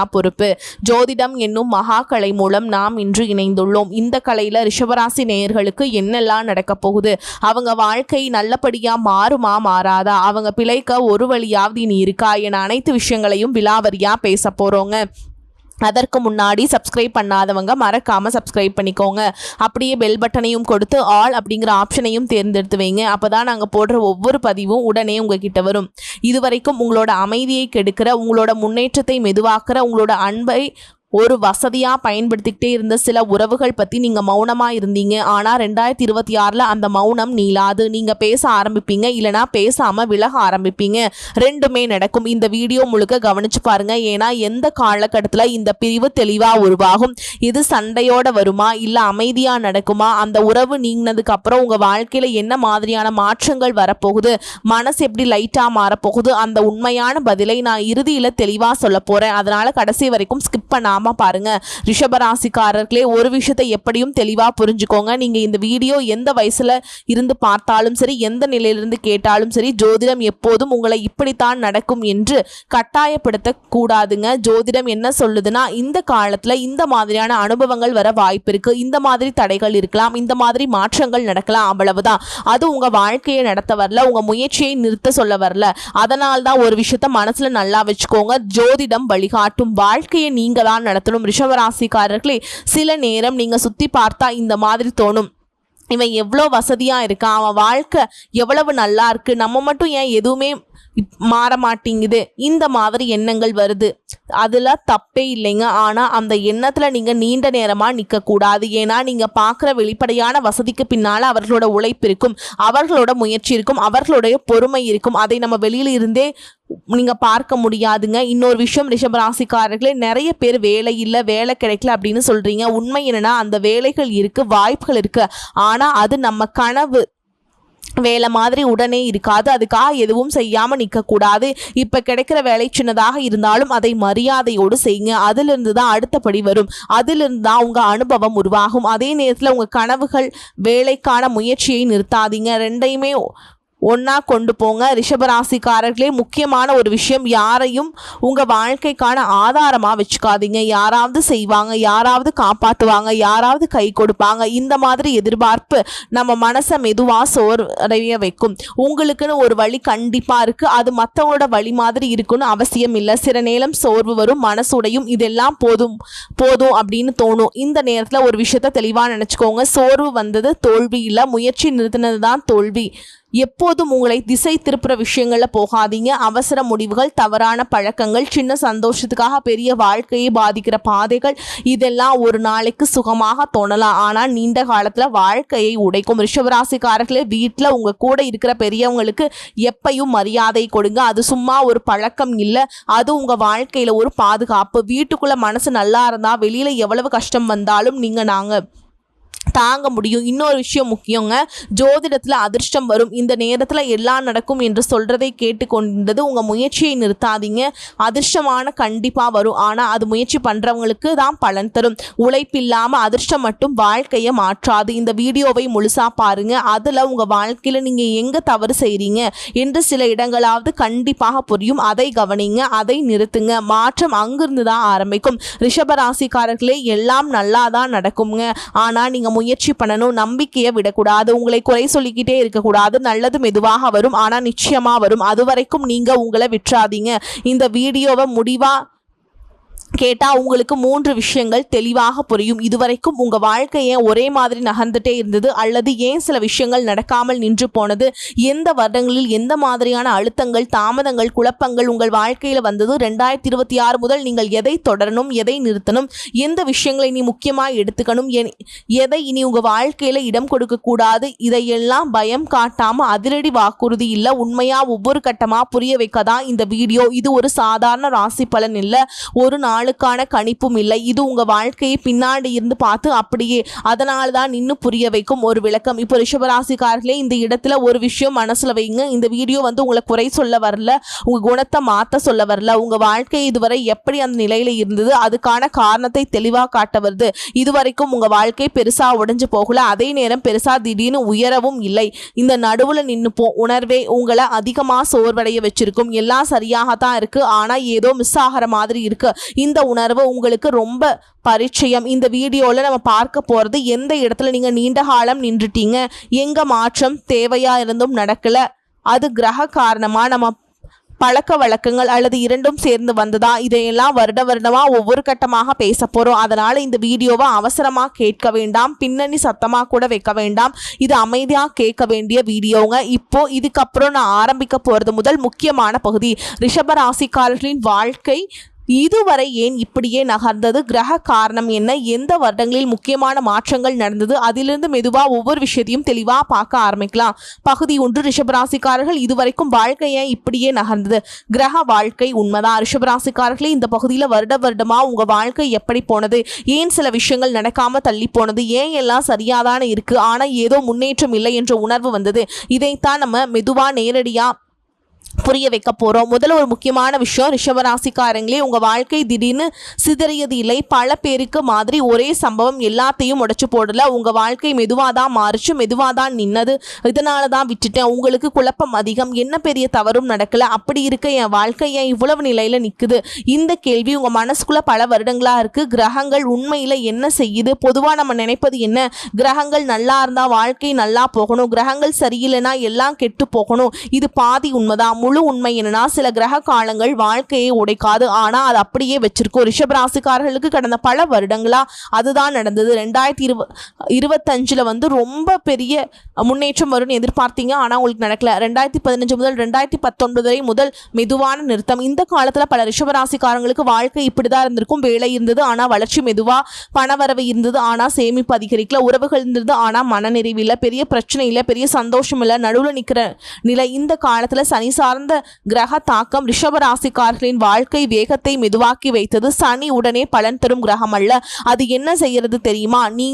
பொறுப்பு. ஜோதிடம் என்னும் மகா கலை மூலம் நாம் இன்று இணைந்துள்ளோம். இந்த கலையில ரிஷபராசி நேயர்களுக்கு என்னெல்லாம் நடக்க போகுது? அவங்க வாழ்க்கை நல்லபடியா மாறுமா மாறாதா? அவங்க பிழைக்க ஒரு வழியாவது இனி இருக்கா? என அனைத்து விஷயங்களையும் விலாவரியா பேச போறோங்க. அதற்கு முன்னாடி சப்ஸ்கிரைப் பண்ணாதவங்க மறக்காமல் சப்ஸ்கிரைப் பண்ணிக்கோங்க. அப்படியே பெல் பட்டனையும் கொடுத்து ஆல் அப்படிங்கிற ஆப்ஷனையும் தேர்ந்தெடுத்து வைங்க. அப்போ தான் நாங்கள் போடுற ஒவ்வொரு பதிவும் உடனே உங்ககிட்ட வரும். இதுவரைக்கும் உங்களோட அமைதியை கெடுக்கிற உங்களோட முன்னேற்றத்தை மெதுவாக்குற உங்களோட அன்பை ஒரு வசதியாக பயன்படுத்திக்கிட்டே இருந்த சில உறவுகள் பற்றி நீங்கள் மௌனமாக இருந்தீங்க. ஆனால் ரெண்டாயிரத்தி இருபத்தி ஆறில் அந்த மௌனம் நீளாது. நீங்கள் பேச ஆரம்பிப்பீங்க. இல்லைனா பேசாமல் விலக ஆரம்பிப்பீங்க. ரெண்டுமே நடக்கும். இந்த வீடியோ முழுக்க கவனிச்சு பாருங்க. ஏன்னா எந்த காலகட்டத்தில் இந்த பிரிவு தெளிவாக உருவாகும்? இது சண்டையோட வருமா? இல்லை அமைதியாக நடக்குமா? அந்த உறவு நீங்கினதுக்கு அப்புறம் உங்கள் வாழ்க்கையில் என்ன மாதிரியான மாற்றங்கள் வரப்போகுது? மனசு எப்படி லைட்டாக மாறப்போகுது? அந்த உண்மையான பதிலை நான் இறுதியில் தெளிவாக சொல்ல போகிறேன் அதனால் கடைசி வரைக்கும் ஸ்கிப் பண்ணாமல் பாருங்க. ரிஷபராசிக்காரர்களே ஒரு விஷயத்தை எப்படியும் தெளிவாக புரிஞ்சுக்கோங்க. நீங்கள் இந்த வீடியோ எந்த வயசில் இருந்து பார்த்தாலும் சரி எந்த நிலையிலிருந்து கேட்டாலும் சரி ஜோதிடம் எப்போதும் உங்களை இப்படித்தான் நடக்கும் என்று கட்டாயப்படுத்த கூடாதுங்க ஜோதிடம் என்ன சொல்லுதுன்னா இந்த காலத்தில் இந்த மாதிரியான அனுபவங்கள் வர வாய்ப்பு இருக்குது இந்த மாதிரி தடைகள் இருக்கலாம் இந்த மாதிரி மாற்றங்கள் நடக்கலாம் அவ்வளவுதான். அது உங்கள் வாழ்க்கையை நடத்த வரல உங்கள் முயற்சியை நிறுத்த சொல்ல வரல. அதனால்தான் ஒரு விஷயத்த மனசுல நல்லா வச்சுக்கோங்க. ஜோதிடம் வழிகாட்டும். வாழ்க்கையை நீங்கள் தான் நடத்தணும். ரிஷபராசிக்காரர்களே சில நேரம் நீங்க சுத்தி பார்த்தா இந்த மாதிரி தோணும். இவன் எவ்வளோ வசதியாக இருக்கான் அவன் வாழ்க்கை எவ்வளவு நல்லா இருக்கு நம்ம மட்டும் ஏன் எதுவுமே மாற மாட்டேங்குது? இந்த மாதிரி எண்ணங்கள் வருது. அதில் தப்பே இல்லைங்க. ஆனால் அந்த எண்ணத்தில் நீங்கள் நீண்ட நேரமாக நிற்கக்கூடாது ஏன்னா நீங்கள் பார்க்குற வெளிப்படையான வசதிக்கு பின்னால் அவர்களோட உழைப்பு இருக்கும் அவர்களோட முயற்சி இருக்கும் அவர்களுடைய பொறுமை இருக்கும். அதை நம்ம வெளியில இருந்தே நீங்கள் பார்க்க முடியாதுங்க. இன்னொரு விஷயம் ரிஷபராசிக்காரர்களே நிறைய பேர் வேலை இல்லை வேலை கிடைக்கல அப்படின்னு சொல்கிறீங்க உண்மை என்னன்னா அந்த வேலைகள் இருக்குது வாய்ப்புகள் இருக்குது ஆனால் அது நம்ம கனவு. வேலை மாதிரி உடனே இருக்காது. அதுக்காக எதுவும் செய்யாமல் நிற்கக்கூடாது இப்போ கிடைக்கிற வேலை சின்னதாக இருந்தாலும் அதை மரியாதையோடு செய்யுங்க. அதிலிருந்து தான் அடுத்தபடி வரும். அதிலிருந்து தான் உங்கள் அனுபவம் உருவாகும். அதே நேரத்தில் உங்கள் கனவுகள் வேலைக்கான முயற்சியை நிறுத்தாதீங்க. ரெண்டையுமே ஒன்றா கொண்டு போங்க. ரிஷபராசிக்காரர்களே முக்கியமான ஒரு விஷயம் யாரையும் உங்கள் வாழ்க்கைக்கான ஆதாரமாக வச்சுக்காதீங்க. யாராவது செய்வாங்க யாராவது காப்பாற்றுவாங்க யாராவது கை கொடுப்பாங்க. இந்த மாதிரி எதிர்பார்ப்பு நம்ம மனசை மெதுவாக சோர்வடைய வைக்கும். உங்களுக்குன்னு ஒரு வழி கண்டிப்பாக இருக்குது அது மற்றவங்களோட வழி மாதிரி இருக்குன்னு அவசியம் இல்லை. சில நேரம் சோர்வு வரும் மனசுடையும். இதெல்லாம் போதும் போதும் அப்படின்னு தோணும். இந்த நேரத்தில் ஒரு விஷயத்த தெளிவாக நினச்சிக்கோங்க. சோர்வு வந்தது தோல்வி இல்லை. முயற்சி நிறுத்தினது தான் தோல்வி. எப்போதும் உங்களை திசை திருப்புற விஷயங்களில் போகாதீங்க. அவசர முடிவுகள் தவறான பழக்கங்கள் சின்ன சந்தோஷத்துக்காக பெரிய வாழ்க்கையை பாதிக்கிற பாதைகள் இதெல்லாம் ஒரு நாளைக்கு சுகமாக தோணலாம். ஆனால் நீண்ட காலத்தில் வாழ்க்கையை உடைக்கும். ரிஷபராசிக்காரர்களே வீட்டில் உங்கள் கூட இருக்கிற பெரியவங்களுக்கு எப்பையும் மரியாதை கொடுங்க. அது சும்மா ஒரு பழக்கம் இல்லை. அது உங்கள் வாழ்க்கையில் ஒரு பாதுகாப்பு. வீட்டுக்குள்ளே மனசு நல்லா இருந்தால் வெளியில் எவ்வளவு கஷ்டம் வந்தாலும் நீங்கள் நாங்கள் தாங்க முடியும். இன்னொரு விஷயம் முக்கியங்க. ஜோதிடத்தில் அதிர்ஷ்டம் வரும். இந்த நேரத்தில் எல்லாம் நடக்கும் என்று சொல்கிறதை கேட்டுக்கொண்டது உங்கள் முயற்சியை நிறுத்தாதீங்க. அதிர்ஷ்டமான கண்டிப்பாக வரும். ஆனால் அது முயற்சி பண்ணுறவங்களுக்கு தான் பலன் தரும். உழைப்பில்லாமல் அதிர்ஷ்டம் மட்டும் வாழ்க்கையை மாற்றாது. இந்த வீடியோவை முழுசாக பாருங்கள் அதில் உங்கள் வாழ்க்கையில் நீங்கள் எங்கே தவறு செய்கிறீங்க என்று சில இடங்களாவது கண்டிப்பாக புரியும். அதை கவனிங்க. அதை நிறுத்துங்க. மாற்றம் அங்கிருந்து தான் ஆரம்பிக்கும். ரிஷபராசிக்காரர்களே எல்லாம் நல்லா தான் நடக்குங்க. ஆனால் நீங்கள் முயற்சி பண்ணணும் நம்பிக்கையை விடக்கூடாது. உங்களை குறை சொல்லிக்கிட்டே இருக்கக்கூடாது. நல்லது மெதுவாக வரும் ஆனால் நிச்சயமாக வரும். அது வரைக்கும் நீங்கள் உங்களை விட்டுறாதீங்க. இந்த வீடியோவை முடிவாக கேட்டால் உங்களுக்கு மூன்று விஷயங்கள் தெளிவாக புரியும். இதுவரைக்கும் உங்கள் வாழ்க்கை ஏன் ஒரே மாதிரி நகர்ந்துட்டே இருந்தது? அல்லது ஏன் சில விஷயங்கள் நடக்காமல் நின்று போனது? எந்த வருடங்களில் எந்த மாதிரியான அழுத்தங்கள் தாமதங்கள் குழப்பங்கள் உங்கள் வாழ்க்கையில் வந்தது? ரெண்டாயிரத்தி இருபத்தி ஆறு முதல் நீங்கள் எதை தொடரணும் எதை நிறுத்தணும்? எந்த விஷயங்களை நீ முக்கியமாக எடுத்துக்கணும்? என்- எதை இனி உங்கள் வாழ்க்கையில் இடம் கொடுக்கக்கூடாது? இதையெல்லாம் பயம் காட்டாமல் அதிரடி வாக்குறுதி இல்லை. உண்மையாக ஒவ்வொரு கட்டமாக புரிய வைக்க தான் இந்த வீடியோ? இது ஒரு சாதாரண ராசி பலன் இல்லை. ஒரு நாள் நாளுக்கான கணிப்பும் இல்லை. இது உங்கள் வாழ்க்கையை பின்னாடி இருந்து பார்த்து அப்படியே அதனால தான் இன்னும் புரிய வைக்கும் ஒரு விளக்கம். இப்போ ரிஷபராசிக்காரர்களே இந்த இடத்துல ஒரு விஷயம் மனசில் வைங்க. இந்த வீடியோ வந்து உங்களை குறை சொல்ல வரல உங்கள் குணத்தை மாற்ற சொல்ல வரல. உங்கள் வாழ்க்கை இதுவரை எப்படி அந்த நிலையில் இருந்தது அதுக்கான காரணத்தை தெளிவாக காட்ட வருது. இதுவரைக்கும் உங்கள் வாழ்க்கை பெருசாக உடைஞ்சு போகல. அதே நேரம் பெருசாக திடீர்னு உயரவும் இல்லை. இந்த நடுவில் நின்றுப்போ போ உணர்வே உங்களை அதிகமாக சோர்வடைய வச்சிருக்கும். எல்லாம் சரியாக தான் இருக்குது ஆனால் ஏதோ மிஸ் ஆகிற மாதிரி இருக்குது இந்த இந்த உணர்வு உங்களுக்கு ரொம்ப பரிச்சயம். இந்த வீடியோவில் நம்ம பார்க்க போகிறது எந்த இடத்துல நீங்கள் நீண்ட காலம் நின்றுட்டீங்க? எங்கே மாற்றம் தேவையாக இருந்தும் நடக்கலை. அது கிரக காரணமாக நம்ம பழக்க வழக்கங்கள் அல்லது இரண்டும் சேர்ந்து வந்ததா? இதையெல்லாம் வருட வருடமாக ஒவ்வொரு கட்டமாக பேச போகிறோம் அதனால் இந்த வீடியோவை அவசரமாக கேட்க வேண்டாம். பின்னணி சத்தமாக கூட வைக்க வேண்டாம். இது அமைதியாக கேட்க வேண்டிய வீடியோங்க. இப்போ இதுக்கப்புறம் நான் ஆரம்பிக்க போகிறது முதல் முக்கியமான பகுதி. ரிஷபராசிக்காரர்களின் வாழ்க்கை இதுவரை ஏன் இப்படியே நகர்ந்தது? கிரக காரணம் என்ன? எந்த வருடங்களில் முக்கியமான மாற்றங்கள் நடந்தது? அதிலிருந்து மெதுவாக ஒவ்வொரு விஷயத்தையும் தெளிவாக பார்க்க ஆரம்பிக்கலாம். பகுதி ஒன்று ரிஷபராசிக்காரர்கள் இதுவரைக்கும் வாழ்க்கையை இப்படியே நகர்ந்தது? கிரக வாழ்க்கை உண்மைதான். ரிஷபராசிக்காரர்களே இந்த பகுதியில் வருட வருடமாக உங்கள் வாழ்க்கை எப்படி போனது? ஏன் சில விஷயங்கள் நடக்காமல் தள்ளி போனது? ஏன் எல்லாம் சரியாதானே இருக்குது ஆனால் ஏதோ முன்னேற்றம் இல்லை என்ற உணர்வு வந்தது. இதைத்தான் நம்ம மெதுவாக நேரடியாக புரிய வைக்க போகிறோம் முதல்ல ஒரு முக்கியமான விஷயம் ரிஷபராசிக்காரங்களே உங்கள் வாழ்க்கை திடீர்னு சிதறியது இல்லை. பல பேருக்கு மாதிரி ஒரே சம்பவம் எல்லாத்தையும் உடச்சி போடல. உங்கள் வாழ்க்கை மெதுவாக தான் மாறிச்சு மெதுவாக தான் நின்னது. இதனால தான் விட்டுட்டேன். உங்களுக்கு குழப்பம் அதிகம். என்ன பெரிய தவறும் நடக்கல. அப்படி இருக்க என் வாழ்க்கை ஏன் இவ்வளவு நிலையில் நிற்குது இந்த கேள்வி உங்கள் மனசுக்குள்ளே பல வருடங்களாக இருக்குது கிரகங்கள் உண்மையில் என்ன செய்யுது? பொதுவாக நம்ம நினைப்பது என்ன? கிரகங்கள் நல்லா இருந்தால் வாழ்க்கை நல்லா போகணும். கிரகங்கள் சரியில்லைன்னா எல்லாம் கெட்டு போகணும். இது பாதி உண்மைதான். முழு உண்மை என்னன்னா சில கிரக காலங்கள் வாழ்க்கையை உடைக்காது. ஆனால் அது அப்படியே வச்சிருக்கும். ரிஷப ராசிக்காரர்களுக்கு கடந்த பல வருடங்களா அதுதான் நடந்தது. ரெண்டாயிரத்தி இருவ இருபத்தஞ்சில் வந்து ரொம்ப பெரிய முன்னேற்றம் வரும்னு எதிர்பார்த்தீங்க. ஆனால் உங்களுக்கு நடக்கல. ரெண்டாயிரத்தி பதினஞ்சு முதல் ரெண்டாயிரத்தி பத்தொன்பது வரை முதல் மெதுவான நிறுத்தம். இந்த காலத்தில் பல ரிஷபராசிக்காரங்களுக்கு வாழ்க்கை இப்படி தான் இருந்திருக்கும். வேலை இருந்தது ஆனால் வளர்ச்சி மெதுவாக பணவரவு இருந்தது ஆனால் சேமிப்பு அதிகரிக்கல. உறவுகள் இருந்தது ஆனால் மனநிறைவு இல்லை. பெரிய பிரச்சனை இல்லை பெரிய சந்தோஷம் இல்லை. நடுவில் நிற்கிற நிலை இந்த காலத்தில் சனி சார்ந்த கிரக தாக்கம் ரிஷபராசிக்காரர்களின் வாழ்க்கை வேகத்தை மெதுவாக்கி வைத்தது. சனி உடனே பலன் தரும் கிரகம் அல்ல. அது என்ன செய்யறது தெரியுமா? நீ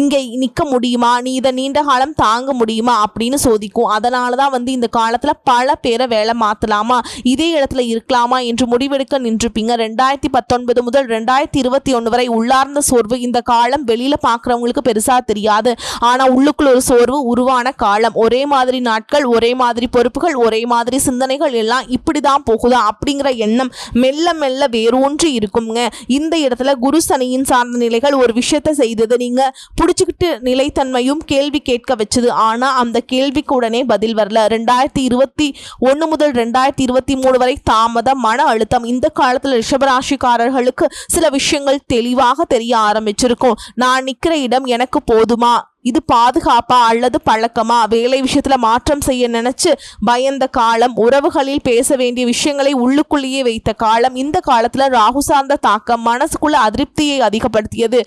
இங்கே நிற்க முடியுமா? நீ இதை நீண்ட காலம் தாங்க முடியுமா? அப்படின்னு சோதிக்கும். அதனால தான் வந்து இந்த காலத்தில் பல பேரை வேலை மாற்றலாமா இதே இடத்துல இருக்கலாமா என்று முடிவெடுக்க நின்றுப்பீங்க. ரெண்டாயிரத்தி பத்தொன்பது முதல் ரெண்டாயிரத்தி இருபத்தி ஒன்று வரை உள்ளார்ந்த சோர்வு இந்த காலம் வெளியில் பார்க்குறவங்களுக்கு பெருசாக தெரியாது. ஆனால் உள்ளுக்குள்ள ஒரு சோர்வு உருவான காலம். ஒரே மாதிரி நாட்கள் ஒரே மாதிரி பொறுப்புகள் ஒரே மாதிரி சிந்தனைகள் எல்லாம் இப்படி தான் போகுதா அப்படிங்கிற எண்ணம் மெல்ல மெல்ல வேரூன்றி இருக்குங்க. இந்த இடத்துல குரு சனியின் சார்ந்த நிலைகள் ஒரு விஷயத்தை செய்தது. நீங்க பிடிச்சிக்கிட்டு நிலைத்தன்மையும் கேள்வி கேட்க வச்சது. ஆனா அந்த கேள்விக்கு உடனே பதில் வரல. ரெண்டாயிரத்தி இருபத்தி ஒன்று முதல் ரெண்டாயிரத்தி இருபத்தி மூணு வரை தாமதம் மன அழுத்தம். இந்த காலத்தில் ரிஷபராசிக்காரர்களுக்கு சில விஷயங்கள் தெளிவாக தெரிய ஆரம்பிச்சிருக்கும். நான் நிற்கிற இடம் எனக்கு போதுமா? இது பாதுகாப்பா அல்லது பழக்கமா? வேலை விஷயத்துல மாற்றம் செய்ய நினைச்சு பயந்த காலம் உறவுகளில் பேச வேண்டிய விஷயங்களை உள்ளுக்குள்ளேயே வைத்த காலம் இந்த காலத்துல ராகு சார்ந்த தாக்கம் மனசுக்குள்ள அதிருப்தியை அதிகப்படுத்தியது.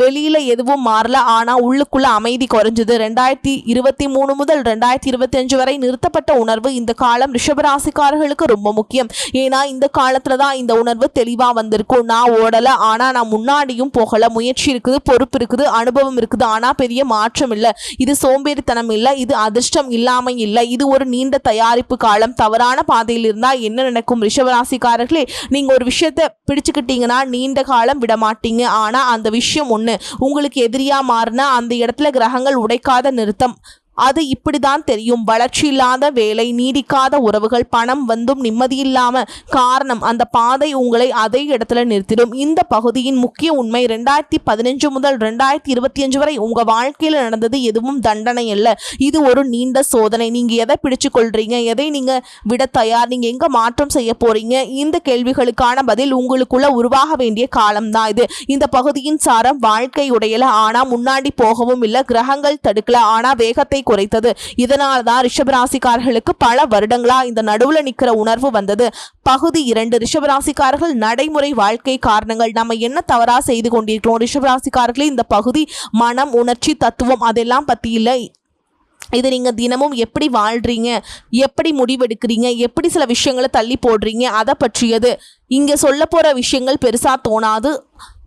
வெளியில எதுவும் மாறல. ஆனா உள்ளுக்குள்ள அமைதி குறைஞ்சது. ரெண்டாயிரத்தி இருபத்தி மூணு முதல் ரெண்டாயிரத்தி இருபத்தி அஞ்சு வரை நிறுத்தப்பட்ட உணர்வு இந்த காலம் ரிஷபராசிக்காரர்களுக்கு ரொம்ப முக்கியம். ஏன்னா இந்த காலத்துல தான் இந்த உணர்வு தெளிவா வந்திருக்கும். நான் ஓடல ஆனா நான் முன்னாடியும் போகல. முயற்சி இருக்குது பொறுப்பு இருக்குது அனுபவம் இருக்குது. ஆனா பெரிய மாற்றம் இல்லை. இது சோம்பேறித்தனம் இல்லை இது அதிர்ஷ்டம் இல்லாமல் இல்லை. இது ஒரு நீண்ட தயாரிப்பு காலம். தவறான பாதையில் இருந்தா என்ன நடக்கும்? ரிஷபராசிக்காரர்களே நீங்க ஒரு விஷயத்தை பிடிச்சுக்கிட்டீங்கன்னா நீண்ட காலம் விட மாட்டீங்க ஆனா அந்த விஷயம் ஒன்று உங்களுக்கு எதிரியா மாறினா அந்த இடத்துல கிரகங்கள் உடைக்காத நிறுத்தம். அது இப்படிதான் தெரியும். வளர்ச்சி இல்லாத வேலை நீடிக்காத உறவுகள் பணம் வந்தும் நிம்மதியில்லாம காரணம் அந்த பாதை உங்களை அதே இடத்துல நிறுத்திடும். இந்த பகுதியின் முக்கிய உண்மை ரெண்டாயிரத்தி பதினஞ்சு முதல் ரெண்டாயிரத்தி இருபத்தி அஞ்சு வரை உங்க வாழ்க்கையில் நடந்தது எதுவும் தண்டனை அல்ல. இது ஒரு நீண்ட சோதனை. நீங்க எதை பிடிச்சு கொள்றீங்க எதை நீங்க விட தயார்? நீங்க எங்க மாற்றம் செய்ய போறீங்க? இந்த கேள்விகளுக்கான பதில் உங்களுக்குள்ள உருவாக வேண்டிய காலம்தான் இது. இந்த பகுதியின் சாரம் வாழ்க்கை உடையல. ஆனா முன்னாடி போகவும் இல்லை கிரகங்கள் தடுக்கல. ஆனா வேகத்தை குறைத்தது. இதனால் தான் ரிஷபராசிக்காரர்களுக்கு பல வருடங்களா இந்த நடுவுல நிக்கிற உணர்வு வந்தது. பகுதி இரண்டு ரிஷபராசிக்காரர்கள் நடைமுறை வாழ்க்கை காரணங்கள். நம்ம என்ன தவறா செய்து கொண்டிருக்கிறோம்? ரிஷபராசிக்காரர்களே இந்த பகுதி மனம் உணர்ச்சி தத்துவம் அதெல்லாம் பத்தி இல்லை. இது நீங்கள் தினமும் எப்படி வாழ்கிறீங்க எப்படி முடிவெடுக்கிறீங்க? எப்படி சில விஷயங்களை தள்ளி போடுறீங்க? அதை பற்றியது. இங்கே சொல்ல போகிற விஷயங்கள் பெருசாக தோணாது.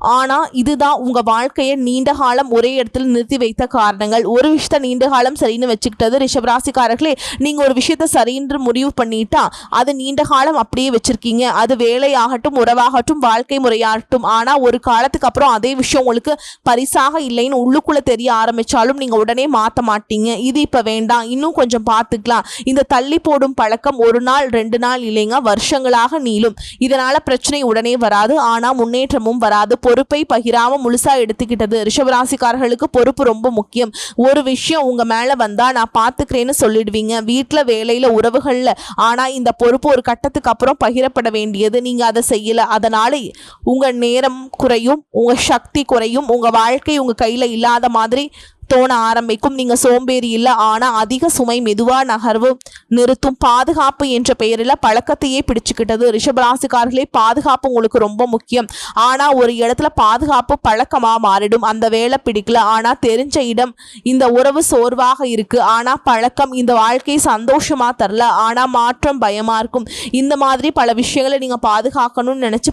ஆனால் இதுதான் உங்கள் வாழ்க்கையை நீண்ட காலம் ஒரே இடத்துல நிறுத்தி வைத்த காரணங்கள். ஒரு விஷயத்த நீண்ட காலம் சரின்னு வச்சுக்கிட்டது ரிஷபராசிக்காரர்களே நீங்கள் ஒரு விஷயத்த சரின்று முடிவு பண்ணிட்டா அது நீண்ட காலம் அப்படியே வச்சுருக்கீங்க. அது வேலையாகட்டும் உறவாகட்டும் வாழ்க்கை முறையாகட்டும். ஆனால் ஒரு காலத்துக்கு அப்புறம் அதே விஷயம் உங்களுக்கு பரிசாக இல்லைன்னு உள்ளுக்குள்ளே தெரிய ஆரம்பிச்சாலும் நீங்கள் உடனே மாற்ற மாட்டீங்க. இது இப்போ வேண்டாம். இன்னும் கொஞ்சம் பார்த்துக்கலாம் இந்த தள்ளி போடும் பழக்கம் ஒரு நாள் ரெண்டு நாள் இல்லைங்க. வருஷங்களாக நீளும். இதனால் பிரச்சனை உடனே வராது. ஆனால் முன்னேற்றமும் வராது. பொறுப்பை பகிராம முழுசா எடுத்துக்கிட்டது. ரிஷபராசிக்காரர்களுக்கு பொறுப்பு ரொம்ப முக்கியம். ஒரு விஷயம் உங்க மேல வந்தா நான் பாத்துக்கிறேன்னு சொல்லிடுவீங்க. வீட்டுல வேலையில உறவுகள்ல. ஆனா இந்த பொறுப்பு ஒரு கட்டத்துக்கு அப்புறம் பகிரப்பட வேண்டியது. நீங்க அதை செய்யல. அதனால உங்க நேரம் குறையும் உங்க சக்தி குறையும் உங்க வாழ்க்கை உங்க கையில இல்லாத மாதிரி தோண ஆரம்பிக்கும். நீங்க சோம்பேறி இல்லை ஆனா அதிக சுமை மெதுவா நகர்வு நிறுத்தும். பாதுகாப்பு என்ற பெயரில் பழக்கத்தையே பிடிச்சுக்கிட்டது. ரிஷபராசிக்காரர்களே பாதுகாப்பு உங்களுக்கு ரொம்ப முக்கியம். ஆனா ஒரு இடத்துல பாதுகாப்பு பழக்கமா மாறிடும். அந்த வேலை பிடிக்கல. ஆனா தெரிஞ்ச இடம் இந்த உறவு சோர்வாக இருக்கு. ஆனா பழக்கம் இந்த வாழ்க்கையை சந்தோஷமா தரல. ஆனா மாற்றம் பயமா இருக்கும். இந்த மாதிரி பல விஷயங்களை நீங்க பாதுகாக்கணும்னு நினைச்சு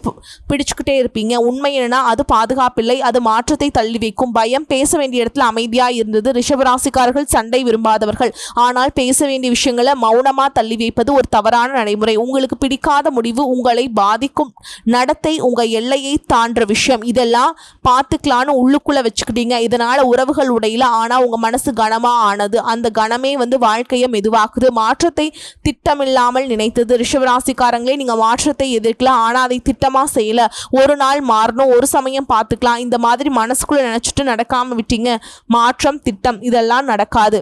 பிடிச்சுக்கிட்டே இருப்பீங்க. உண்மை என்னன்னா அது பாதுகாப்பில்லை. அது மாற்றத்தை தள்ளி வைக்கும். பயம் பேச வேண்டிய இடத்துல அமைதியா இருந்தது. ரிஷபராசிக்காரர்கள் சண்டை விரும்பாதவர்கள். ஆனால் பேச வேண்டிய விஷயங்களை மௌனமா தள்ளி வைப்பது ஒரு தவறான நடைமுறை. உங்களுக்கு பிடிக்காத முடிவு உங்களை பாதிக்கும். நடத்தை உங்க எல்லையை தாண்டுற விஷயம். இதெல்லாம் பார்த்துக்கலான்னு உள்ளுக்குள்ள வச்சுக்கிட்டீங்க. இதனால உறவுகள் உடையில. ஆனா உங்க மனசு கனமா ஆனது. அந்த கனமே வந்து வாழ்க்கையை மெதுவாக்குது. மாற்றத்தை திட்டமில்லாமல் நினைத்தது. ரிஷபராசிக்காரங்களே நீங்க மாற்றத்தை எதிர்க்கலாம். ஆனா அதை திட்டமா செய்யல. ஒரு நாள் மாறணும். ஒரு சமயம் பார்த்துக்கலாம். இந்த மாதிரி மனசுக்குள்ள நினைச்சிட்டு நடக்காம விட்டீங்க. மாற்றம் திட்டம் இதெல்லாம் நடக்காது.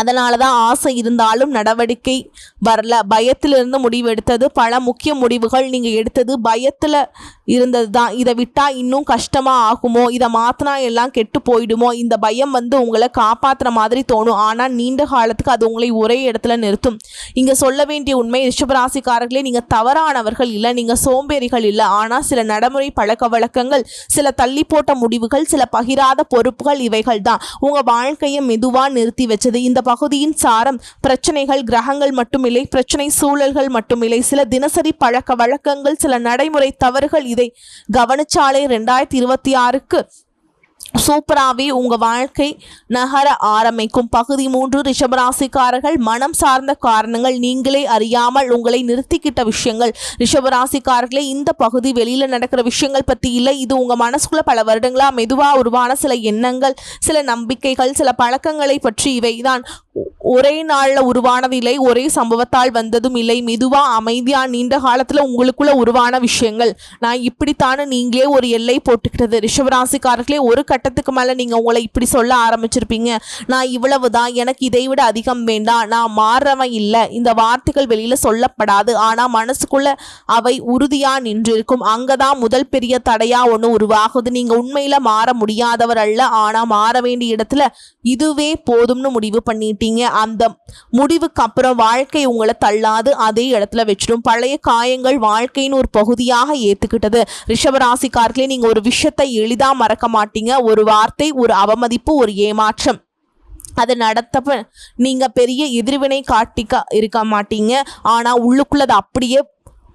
அதனால தான் ஆசை இருந்தாலும் நடவடிக்கை வரல. பயத்திலிருந்து முடிவெடுத்தது. பல முக்கிய முடிவுகள் நீங்கள் எடுத்தது. பயத்தில் இருந்தது தான் இதை விட்டால் இன்னும் கஷ்டமாக ஆகுமோ? இதை மாற்றினா எல்லாம் கெட்டு போயிடுமோ? இந்த பயம் வந்து உங்களை காப்பாற்றுற மாதிரி தோணும். ஆனால் நீண்ட காலத்துக்கு அது உங்களை ஒரே இடத்துல நிறுத்தும். இங்கே சொல்ல வேண்டிய உண்மை ரிஷபராசிக்காரர்களே நீங்கள் தவறானவர்கள் இல்லை. நீங்கள் சோம்பேறிகள் இல்லை. ஆனால் சில நடைமுறை பழக்க வழக்கங்கள் சில தள்ளி போட்ட முடிவுகள் சில பகிராத பொறுப்புகள் இவைகள் தான் உங்கள் வாழ்க்கையை மெதுவாக நிறுத்தி வச்சது. இந்த பகுதியின் சாரம் பிரச்சனைகள் கிரகங்கள் மட்டுமில்லை பிரச்சனை சூழல்கள் மட்டுமில்லை. சில தினசரி பழக்க வழக்கங்கள் சில நடைமுறை தவறுகள் இதை கவனிச்சாலே ரெண்டாயிரத்தி இருபத்தி ஆறுக்கு சூப்பராகவே உங்கள் வாழ்க்கை நகர ஆரம்பிக்கும். பகுதி மூன்று ரிஷபராசிக்காரர்கள் மனம் சார்ந்த காரணங்கள் நீங்களே அறியாமல் உங்களை நிறுத்திக்கிட்ட விஷயங்கள். ரிஷபராசிக்காரர்களே இந்த பகுதி வெளியில் நடக்கிற விஷயங்கள் பற்றி இல்லை. இது உங்கள் மனசுக்குள்ள பல வருடங்களாக மெதுவாக உருவான சில எண்ணங்கள் சில நம்பிக்கைகள் சில பழக்கங்களை பற்றி இவைதான். தான் ஒரே நாளில் உருவானது இல்லை ஒரே சம்பவத்தால் வந்ததும் இல்லை. மெதுவாக அமைதியாக நீண்ட காலத்தில் உங்களுக்குள்ள உருவான விஷயங்கள். நான் இப்படித்தானே நீங்களே ஒரு எல்லை போட்டுக்கிட்டது. ரிஷபராசிக்காரர்களே ஒரு கட்ட கட்டத்துக்கு மேலே நீங்கள் உங்களை இப்படி சொல்ல ஆரம்பிச்சிருப்பீங்க. நான் இவ்வளவு தான் எனக்கு இதை விட அதிகம் வேண்டாம் நான் மாறுறவன் இல்லை. இந்த வார்த்தைகள் வெளியில் சொல்லப்படாது. ஆனால் மனசுக்குள்ள அவை உறுதியாக நின்றிருக்கும். அங்கே தான் முதல் பெரிய தடையாக ஒன்று உருவாகுது. நீங்கள் உண்மையில் மாற முடியாதவர் அல்ல. ஆனால் மாற வேண்டிய இடத்துல இதுவே போதும்னு முடிவு பண்ணிட்டீங்க. அந்த முடிவுக்கு அப்புறம் வாழ்க்கை உங்களை தள்ளாது அதே இடத்துல வச்சிடும். பழைய காயங்கள் வாழ்க்கையின் ஒரு பகுதியாக ஏற்றுக்கிட்டது ரிஷபராசிக்காரர்களே நீங்கள் ஒரு விஷயத்தை எளிதா மறக்க மாட்டீங்க. ஒரு ஒரு வார்த்தை ஒரு அவமதிப்பு ஒரு ஏமாற்றம். அது நடத்தப்ப நீங்கள் பெரிய எதிர்வினை காட்டிக்க இருக்க மாட்டீங்க. ஆனால் உள்ளுக்குள்ளே அது அப்படியே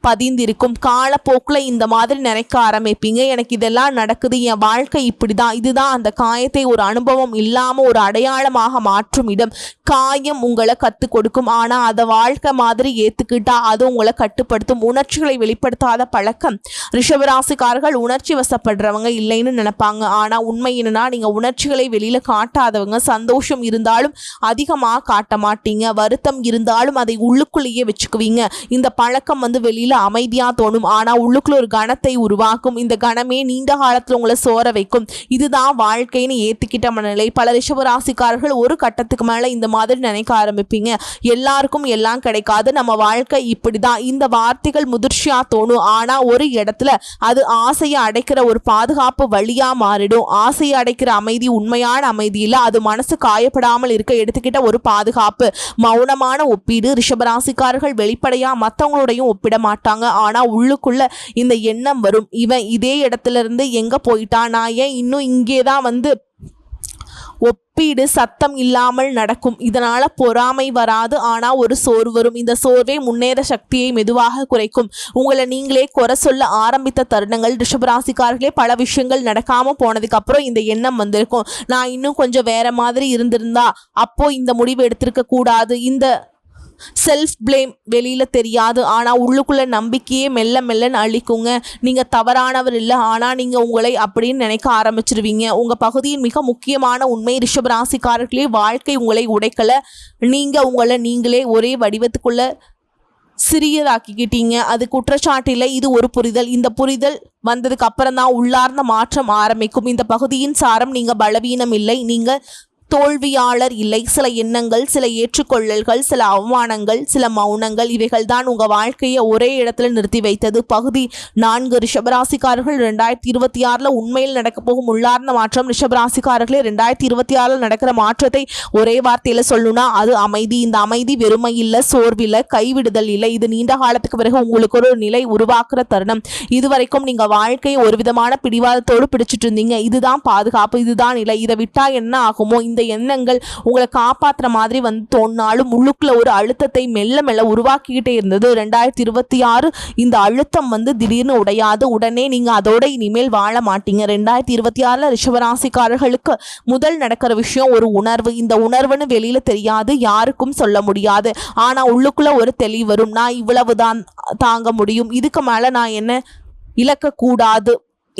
பதிந்திருக்கும். காலப்போக்கில் இந்த மாதிரி நினைக்க ஆரம்பிப்பீங்க. எனக்கு இதெல்லாம் நடக்குது. என் வாழ்க்கை இப்படி தான் இதுதான் அந்த காயத்தை ஒரு அனுபவம் இல்லாமல் ஒரு அடையாளமாக மாற்றும் இடம் காயம் உங்களை கற்றுக் கொடுக்கும். ஆனால் அதை வாழ்க்கை மாதிரி ஏற்றுக்கிட்டா அது உங்களை கட்டுப்படுத்தும். உணர்ச்சிகளை வெளிப்படுத்தாத பழக்கம். ரிஷபராசிக்காரர்கள் உணர்ச்சி வசப்படுறவங்க இல்லைன்னு நினைப்பாங்க. ஆனால் உண்மை என்னன்னா நீங்கள் உணர்ச்சிகளை வெளியில் காட்டாதவங்க. சந்தோஷம் இருந்தாலும் அதிகமாக காட்ட மாட்டீங்க. வருத்தம் இருந்தாலும் அதை உள்ளுக்குள்ளேயே வச்சுக்குவீங்க. இந்த பழக்கம் வந்து வெளியில் அமைதியாக தோணும். ஆனால் உள்ளுக்குள்ள ஒரு கணத்தை உருவாக்கும். இந்த கணமே நீண்ட காலத்தில் உங்களை சோற வைக்கும். இதுதான் வாழ்க்கைன்னு ஏற்றுக்கிட்ட மனநிலை. பல ரிஷபராசிக்காரர்கள் ஒரு கட்டத்துக்கு மேலே இந்த மாதிரி நினைக்க ஆரம்பிப்பீங்க. எல்லாருக்கும் எல்லாம் கிடைக்காது. நம்ம வாழ்க்கை இப்படி தான் இந்த வார்த்தைகள் முதிர்ச்சியாக தோணும். ஆனால் ஒரு இடத்துல அது ஆசையை அடைக்கிற ஒரு பாதுகாப்பு வழியாக மாறிடும். ஆசையை அடைக்கிற அமைதி உண்மையான அமைதி இல்லை. அது மனசு காயப்படாமல் இருக்க எடுத்துக்கிட்ட ஒரு பாதுகாப்பு. மௌனமான ஒப்பீடு. ரிஷபராசிக்காரர்கள் வெளிப்படையா மற்றவங்களோடையும் ஒப்பிட மாட்டாங்க. ஆனா உள்ளுக்குள்ள இந்த எண்ணம் வரும். இவன் இதே இடத்துல இருந்து எங்க போயிட்டான்? நான் ஏன் இன்னும் இங்கே தான் வந்து ஒப்பீடு சத்தம் இல்லாமல் நடக்கும்? இதனால பொறாமை வராது. ஆனா ஒரு சோர்வு வரும். இந்த சோர்வே முன்னேற சக்தியை மெதுவாக குறைக்கும். உங்களை நீங்களே குறை சொல்ல ஆரம்பித்த தருணங்கள் ரிஷபராசிக்காரர்களே பல விஷயங்கள் நடக்காம போனதுக்கு அப்புறம் இந்த எண்ணம் வந்திருக்கும். நான் இன்னும் கொஞ்சம் வேற மாதிரி இருந்திருந்தா அப்போ இந்த முடிவு எடுத்திருக்க கூடாது. இந்த செல்ஃப் ப்ளேம் வெளியில் தெரியாது. ஆனால் உள்ளுக்குள்ள நம்பிக்கையே மெல்ல மெல்லன்னு அழிக்குங்க. நீங்கள் தவறானவர் இல்லை ஆனால் நீங்கள் உங்களை அப்படின்னு நினைக்க ஆரம்பிச்சிருவீங்க. உங்கள் பகுதியின் மிக முக்கியமான உண்மை ரிஷபராசிக்காரர்களே வாழ்க்கை உங்களை உடைக்கலை. நீங்கள் உங்களை நீங்களே ஒரே வடிவத்துக்குள்ளே சிறியதாக்கிக்கிட்டீங்க. அது குற்றச்சாட்டில் இது ஒரு புரிதல். இந்த புரிதல் வந்ததுக்கு அப்புறம் தான் உள்ளார்ந்த மாற்றம் ஆரம்பிக்கும். இந்த பகுதியின் சாரம் நீங்கள் பலவீனம் இல்லை. நீங்கள் தோல்வியாளர் இல்லை. சில எண்ணங்கள் சில ஏற்றுக்கொள்ளல்கள் சில அவமானங்கள் சில மௌனங்கள் இவைகள் தான் உங்கள் வாழ்க்கையை ஒரே இடத்துல நிறுத்தி வைத்தது. பகுதி நான்கு ரிஷபராசிக்காரர்கள் ரெண்டாயிரத்தி இருபத்தி ஆறில் உண்மையில் நடக்க போகும் உள்ளார்ந்த மாற்றம். ரிஷபராசிக்காரர்களே ரெண்டாயிரத்தி இருபத்தி ஆறில் நடக்கிற மாற்றத்தை ஒரே வார்த்தையில் சொல்லணும்னா அது அமைதி. இந்த அமைதி வெறுமை இல்லை சோர்வில்லை கைவிடுதல் இல்லை. இது நீண்ட காலத்துக்கு பிறகு உங்களுக்கு ஒரு நிலை உருவாக்குற தருணம். இதுவரைக்கும் நீங்கள் வாழ்க்கையை ஒரு விதமான பிடிவாதத்தோடு பிடிச்சிட்டு இருந்தீங்க. இதுதான் பாதுகாப்பு இதுதான் நிலை. இதை விட்டால் என்ன ஆகுமோ? இந்த இந்த எண்ணங்கள் உங்களை காப்பாற்றுற மாதிரி வந்து தோணினாலும் உள்ளுக்குள்ள ஒரு அழுத்தத்தை மெல்ல மெல்ல உருவாக்கிக்கிட்டே இருந்தது. ரெண்டாயிரத்தி இருபத்தி ஆறு இந்த அழுத்தம் வந்து திடீர்னு உடையாது. உடனே நீங்க அதோட இனிமேல் வாழ மாட்டீங்க. ரெண்டாயிரத்தி இருபத்தி ஆறுல ரிஷபராசிக்காரர்களுக்கு முதல் நடக்கிற விஷயம் ஒரு உணர்வு. இந்த உணர்வுன்னு வெளியில தெரியாது யாருக்கும் சொல்ல முடியாது. ஆனா உள்ளுக்குள்ள ஒரு தெளிவு வரும். நான் இவ்வளவுதான் தாங்க முடியும். இதுக்கு மேல நான் என்ன இழக்கக்கூடாது.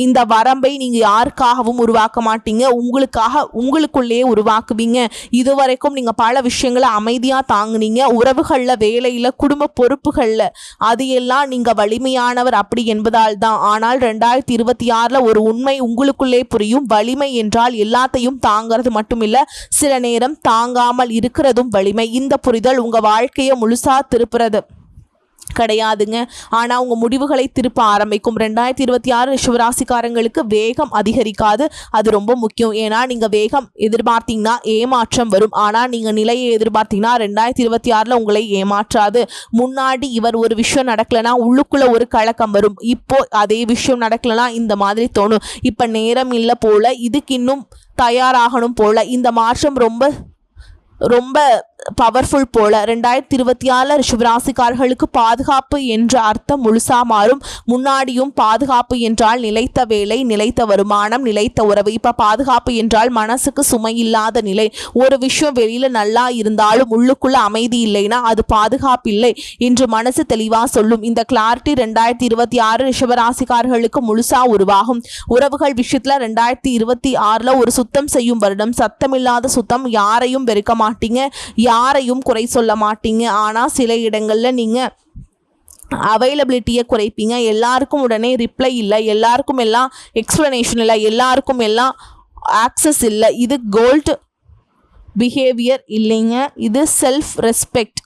இந்த வரம்பை நீங்கள் யாருக்காகவும் உருவாக்க மாட்டீங்க. உங்களுக்காக உங்களுக்குள்ளேயே உருவாக்குவீங்க. இதுவரைக்கும் நீங்கள் பல விஷயங்களை அமைதியாக தாங்குனீங்க. உறவுகளில் வேலையில் குடும்ப பொறுப்புகளில் அது எல்லாம் நீங்கள் வலிமையானவர் அப்படி என்பதால் தான். ஆனால் ரெண்டாயிரத்தி இருபத்தி ஆறில் ஒரு உண்மை உங்களுக்குள்ளே புரியும். வலிமை என்றால் எல்லாத்தையும் தாங்கிறது மட்டுமில்லை சில நேரம் தாங்காமல் இருக்கிறதும் வலிமை. இந்த புரிதல் உங்கள் வாழ்க்கையை முழுசாக திருப்புறது. கிடையாதுங்க. ஆனால் உங்கள் முடிவுகளை திருப்ப ஆரம்பிக்கும். ரெண்டாயிரத்தி இருபத்தி ஆறு ரிஷவராசிக்காரங்களுக்கு வேகம் அதிகரிக்காது. அது ரொம்ப முக்கியம். ஏன்னா நீங்கள் வேகம் எதிர்பார்த்தீங்கன்னா ஏமாற்றம் வரும். ஆனால் நீங்கள் நிலையை எதிர்பார்த்தீங்கன்னா ரெண்டாயிரத்தி இருபத்தி ஆறில் உங்களை ஏமாற்றாது. முன்னாடி இவர் ஒரு விஷயம் நடக்கலைன்னா உள்ளுக்குள்ளே ஒரு கலக்கம் வரும். இப்போ அதே விஷயம் நடக்கலைன்னா இந்த மாதிரி தோணும். இப்போ நேரம் இல்லை போல் இதுக்கு இன்னும் தயாராகணும் போல். இந்த மாற்றம் ரொம்ப ரொம்ப பவர்ஃபுல் போல. ரெண்டாயிரத்தி இருபத்தி ஆறில் ரிஷபராசிக்காரர்களுக்கு பாதுகாப்பு என்ற அர்த்தம் முழுசா மாறும். முன்னாடியும் பாதுகாப்பு என்றால் நிலைத்த வேலை நிலைத்த வருமானம் நிலைத்த உறவு. இப்போ பாதுகாப்பு என்றால் மனசுக்கு சுமை இல்லாத நிலை. ஒரு விஷயம் வெளியில நல்லா இருந்தாலும் உள்ளுக்குள்ள அமைதி இல்லைன்னா அது பாதுகாப்பு இல்லை என்று மனசு தெளிவா சொல்லும். இந்த கிளாரிட்டி ரெண்டாயிரத்தி இருபத்தி ஆறு ரிஷபராசிக்காரர்களுக்கு முழுசா உருவாகும். உறவுகள் விஷயத்துல ரெண்டாயிரத்தி இருபத்தி ஆறுல ஒரு சுத்தம் செய்யும் வருடம் சத்தமில்லாத சுத்தம் யாரையும் வெறுக்க மாட்டீங்க. யாரையும் குறை சொல்ல மாட்டீங்க. ஆனால் சில இடங்களில் நீங்கள் அவைலபிலிட்டியை குறைப்பீங்க. எல்லாருக்கும் உடனே ரிப்ளை இல்லை. எல்லாருக்கும் எல்லாம் எக்ஸ்ப்ளனேஷன் இல்லை. எல்லாருக்கும் எல்லாம் ஆக்சஸ் இல்லை. இது கோல்டு பிஹேவியர் இல்லைங்க. இது செல்ஃப் ரெஸ்பெக்ட்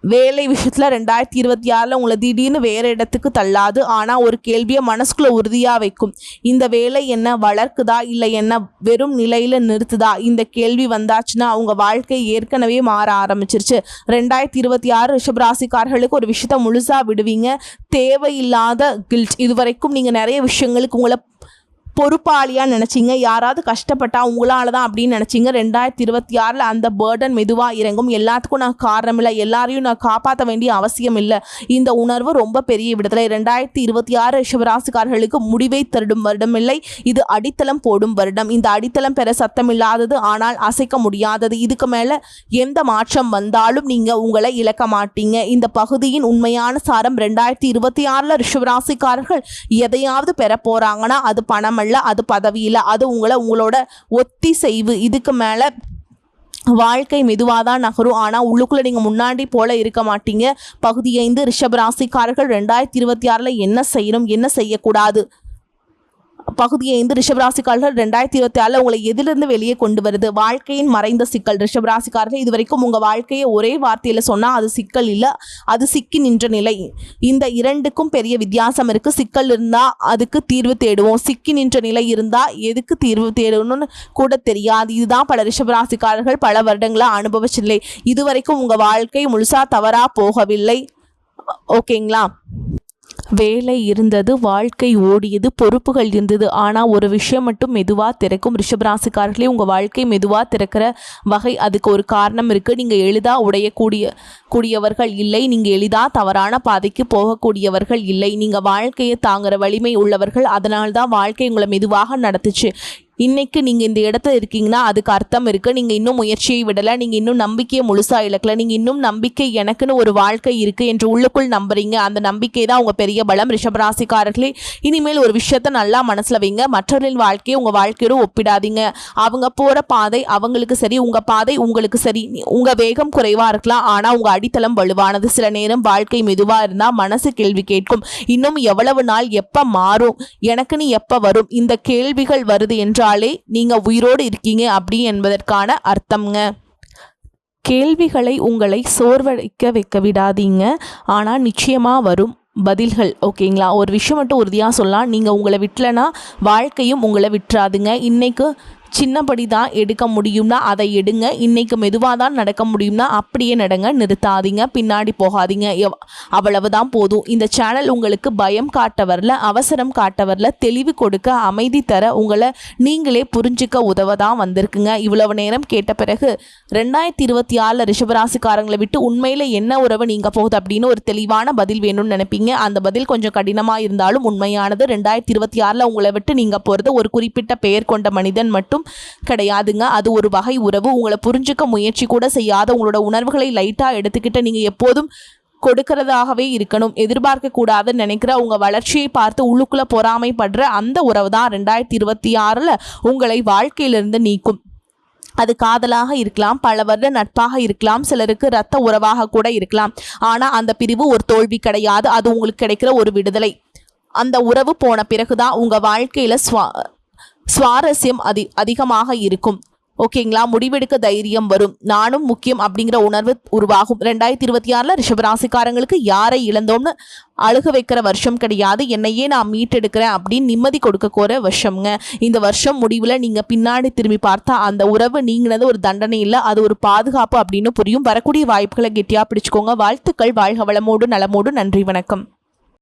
வேலை விஷயத்தில் ரெண்டாயிரத்தி இருபத்தி ஆறில் உங்களை திடீர்னு வேறு இடத்துக்கு தள்ளாது. ஆனால் ஒரு கேள்வியை மனசுக்குள்ளே உறுதியாக வைக்கும். இந்த வேலை என்ன வளர்க்குதா? இல்லை என்ன வெறும் நிலையில் நிறுத்துதா? இந்த கேள்வி வந்தாச்சுன்னா அவங்க வாழ்க்கை ஏற்கனவே மாற ஆரம்பிச்சிருச்சு. ரெண்டாயிரத்தி இருபத்தி ஆறு ரிஷபராசிக்காரர்களுக்கு ஒரு விஷயத்த முழுசாக விடுவீங்க. தேவையில்லாத கில்ட் இதுவரைக்கும் நீங்கள் நிறைய விஷயங்களுக்கு உங்களை பொறுப்பாளியாக நினச்சிங்க. யாராவது கஷ்டப்பட்டா உங்களால் தான் அப்படின்னு நினச்சிங்க. ரெண்டாயிரத்தி இருபத்தி ஆறில் அந்த பேர்டன் மெதுவாக இறங்கும். எல்லாத்துக்கும் நான் காரணம் இல்லை எல்லாரையும் நான் காப்பாற்ற வேண்டிய அவசியம் இல்லை இந்த உணர்வு ரொம்ப பெரிய விடுதலை. ரெண்டாயிரத்தி இருபத்தி ஆறு சிவராசிக்காரர்களுக்கு முடிவை தருடும் வருடம் இல்லை இது அடித்தளம் போடும் வருடம். இந்த அடித்தளம் பெற சத்தம் இல்லாதது ஆனால் அசைக்க முடியாதது. இதுக்கு மேலே எந்த மாற்றம் வந்தாலும் நீங்கள் உங்களை இழக்க மாட்டீங்க. இந்த பகுதியின் உண்மையான சாரம் ரெண்டாயிரத்தி இருபத்தி ஆறில் ரிஷபராசிக்காரர்கள் எதையாவது பெற போகிறாங்கன்னா அது பணம் அல்ல அது பதவி இல்லை அது உங்களை உங்களோட ஒத்தி செய்வு. இதுக்கு மேலே வாழ்க்கை மெதுவாக தான் நகரும். ஆனால் உள்ளுக்குள்ளே நீங்கள் முன்னாடி போல இருக்க மாட்டீங்க. பகுதி ஐந்து ரிஷபராசிக்காரர்கள் ரெண்டாயிரத்தி இருபத்தி ஆறில் என்ன செய்யணும் என்ன செய்யக்கூடாது? பகுதியை இந்த ரிஷபராசிக்காரர்கள் ரெண்டாயிரத்தி இருபத்தி ஆறில் உங்களை எதிலிருந்து வெளியே கொண்டு வருது? வாழ்க்கையின் மறைந்த சிக்கல். ரிஷபராசிக்காரர்கள் இது வரைக்கும் உங்கள் வாழ்க்கையை ஒரே வார்த்தையில் சொன்னால் அது சிக்கல் இல்லை. அது சிக்கி நின்ற நிலை. இந்த இரண்டுக்கும் பெரிய வித்தியாசம் இருக்குது சிக்கல் இருந்தால் அதுக்கு தீர்வு தேடுவோம். சிக்கி நின்ற நிலை இருந்தால் எதுக்கு தீர்வு தேடணும்னு கூட தெரியாது. இதுதான் பல ரிஷபராசிக்காரர்கள் பல வருடங்களாக அனுபவிச்சில்லை இதுவரைக்கும் உங்கள் வாழ்க்கை முழுசாக தவறாக போகவில்லை. ஓகேங்களா? வேலை இருந்தது வாழ்க்கை ஓடியது பொறுப்புகள் இருந்தது. ஆனால் ஒரு விஷயம் மட்டும் மெதுவாக திறக்கும் ரிஷபராசிக்காரர்களே உங்கள் வாழ்க்கை மெதுவாக திறக்கிற வகை அதுக்கு ஒரு காரணம் இருக்குது நீங்கள் எளிதாக உடையக்கூடிய கூடியவர்கள் இல்லை. நீங்கள் எளிதாக தவறான பாதைக்கு போகக்கூடியவர்கள் இல்லை. நீங்கள் வாழ்க்கையை தாங்குற வலிமை உள்ளவர்கள். அதனால்தான் வாழ்க்கை உங்களை மெதுவாக நடத்துச்சு. இன்னைக்கு நீங்கள் இந்த இடத்துல இருக்கீங்கன்னா அதுக்கு அர்த்தம் இருக்குது நீங்கள் இன்னும் முயற்சியை விடலை நீங்கள் இன்னும் நம்பிக்கையை முழுசாக இழக்கல நீங்கள் இன்னும் நம்பிக்கை எனக்குன்னு ஒரு வாழ்க்கை இருக்குது என்று உள்ளுக்குள் நம்புறீங்க. அந்த நம்பிக்கை தான் உங்கள் பெரிய பலம். ரிஷபராசிக்காரர்களே இனிமேல் ஒரு விஷயத்த நல்லா மனசில் வைங்க. மற்றவர்களின் வாழ்க்கையை உங்கள் வாழ்க்கையோடு ஒப்பிடாதீங்க. அவங்க போகிற பாதை அவங்களுக்கு சரி உங்கள் பாதை உங்களுக்கு சரி. உங்கள் வேகம் குறைவாக இருக்கலாம் ஆனால் உங்கள் அடித்தளம் வலுவானது. சில நேரம் வாழ்க்கை மெதுவாக இருந்தால் மனசு கேள்வி கேட்கும். இன்னும் எவ்வளவு நாள் எப்போ மாறும்? எனக்குன்னு எப்போ வரும்? இந்த கேள்விகள் வருது என்றால் நீங்கள் உயிரோடு இருக்கீங்க அப்படி என்பதற்கான அர்த்தம்ங்க. கேள்விகளை உங்களை சோர்வடைக்க வைக்க விடாதீங்க. ஆனால் நிச்சயமாக வரும் பதில்கள் ஓகேங்களா? ஒரு விஷயம் மட்டும் உறுதியாக சொல்லலாம். நீங்கள் உங்களை விட்டலனா வாழ்க்கையும் உங்களை விட்டுறாதுங்க. இன்றைக்கு சின்னபடி தான் எடுக்க முடியும்னா அதை எடுங்க. இன்னைக்கு மெதுவாக தான் நடக்க முடியும்னா அப்படியே நடங்க. நிறுத்தாதீங்க. பின்னாடி போகாதீங்க. எவ் அவ்வளவுதான் போதும். இந்த சேனல் உங்களுக்கு பயம் காட்ட வரல அவசரம் காட்ட வரல தெளிவு கொடுக்க அமைதி தர உங்களை நீங்களே புரிஞ்சுக்க உதவ தான் வந்திருக்குங்க. இவ்வளவு நேரம் கேட்ட பிறகு ரெண்டாயிரத்தி இருபத்தி ஆறில் ரிஷபராசிக்காரங்களை விட்டு உண்மையில் என்ன உறவு நீங்கள் போகுது அப்படின்னு ஒரு தெளிவான பதில் வேணும்னு நினைப்பீங்க. அந்த பதில் கொஞ்சம் கடினமாக இருந்தாலும் உண்மையானது. ரெண்டாயிரத்தி இருபத்தி ஆறில் உங்களை விட்டு நீங்கள் போகிறது ஒரு குறிப்பிட்ட பெயர் கொண்ட மனிதன் மட்டும் கிடையாதுங்க. அது ஒரு வகை உறவு. உங்களை புரிஞ்சுக்க முயற்சி கூட செய்யாத உங்களோட உணர்வுகளை லைட்டாக எடுத்துக்கிட்டு நீங்கள் எப்போதும் கொடுக்கறதாகவே இருக்கணும். எதிர்பார்க்க கூடாதுன்னு நினைக்கிற உங்க வளர்ச்சியை பார்த்து உள்ளுக்குள்ள பொறாமைப்படுற அந்த உறவு தான் ரெண்டாயிரத்தி இருபத்தி ஆறில் உங்களை வாழ்க்கையிலிருந்து நீக்கும். அது காதலாக இருக்கலாம் பல வருட நட்பாக இருக்கலாம் சிலருக்கு ரத்த உறவாக கூட இருக்கலாம். ஆனால் அந்த பிரிவு ஒரு தோல்வி கிடையாது. அது உங்களுக்கு கிடைக்கிற ஒரு விடுதலை. அந்த உறவு போன பிறகுதான் உங்கள் வாழ்க்கையில் ஸ்வா சுவாரஸ்யம் அதி அதிகமாக இருக்கும். ஓகேங்களா முடிவெடுக்க தைரியம் வரும். நானும் முக்கியம் அப்படிங்கிற உணர்வு உருவாகும். ரெண்டாயிரத்தி இருபத்தி ஆறில் ரிஷபராசிக்காரங்களுக்கு யாரை இழந்தோம்னு அழுக வைக்கிற வருஷம் கிடையாது. என்னையே நான் மீட்டெடுக்கிறேன் அப்படின்னு நிம்மதி கொடுக்க கோர வருஷம்ங்க. இந்த வருஷம் முடிவில் நீங்கள் பின்னாடி திரும்பி பார்த்தா அந்த உறவு நீங்கினது ஒரு தண்டனை இல்லை. அது ஒரு பாதுகாப்பு அப்படின்னு புரியும். வரக்கூடிய வாய்ப்புகளை கெட்டியாக பிடிச்சிக்கோங்க. வாழ்த்துக்கள். வாழ்க வளமோடு நலமோடு. நன்றி. வணக்கம்.